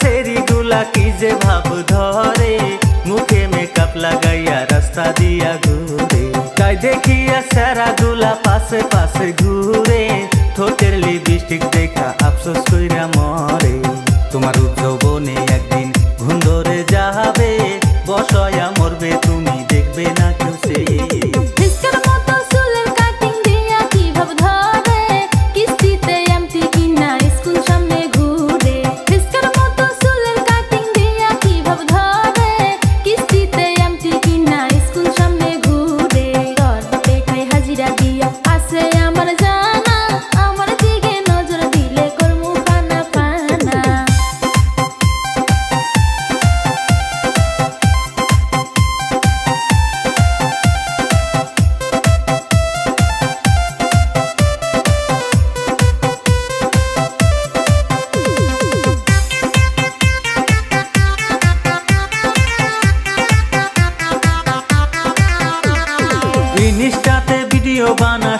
সেরি গুলা কি যে ভাব ধরে? মুখে মেকআপ লাগাইয়া রাস্তা দিয়া ঘুরে। তাই দেখিয়া সারা গুলা পাশে পাশে ঘুরে। ঠোঁটের লিপস্টিক দেখা আফসোস কইরা মরে। তোমার উদ্যোবনে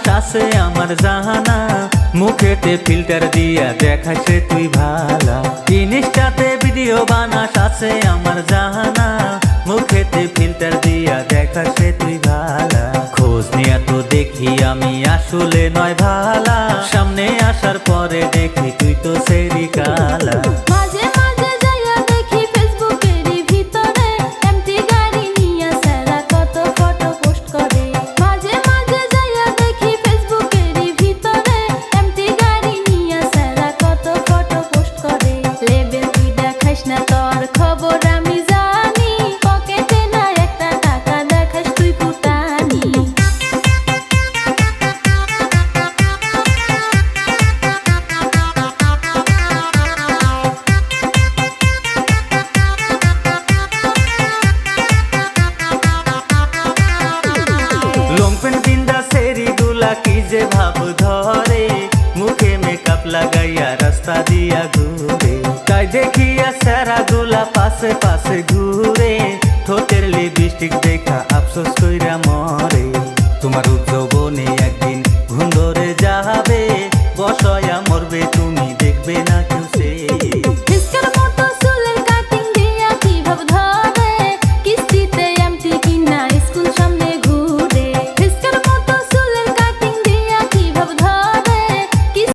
আছে আমার জাহানা মুখেতে ফিল্টার দিয়া দেখাইছে তুই ভালা। ইনস্টাতে ভিডিও বানাস, আছে আমার জাহানা মুখেতে ফিল্টার দিয়া দেখাইছে তুই ভালা। খোঁজ নিয়া তো দেখি আমি আসলে নয় ভালা। সামনে আসার পরে দেখি তুই তো সেরি जे भाव धरे, मुखे मेकअप लगाया रास्ता दिया घूरे। तई देखिया सारा गोला पासे पासे घूरे ठोकर ली डिस्ट्रिक्ट देखा, अफसोस कोई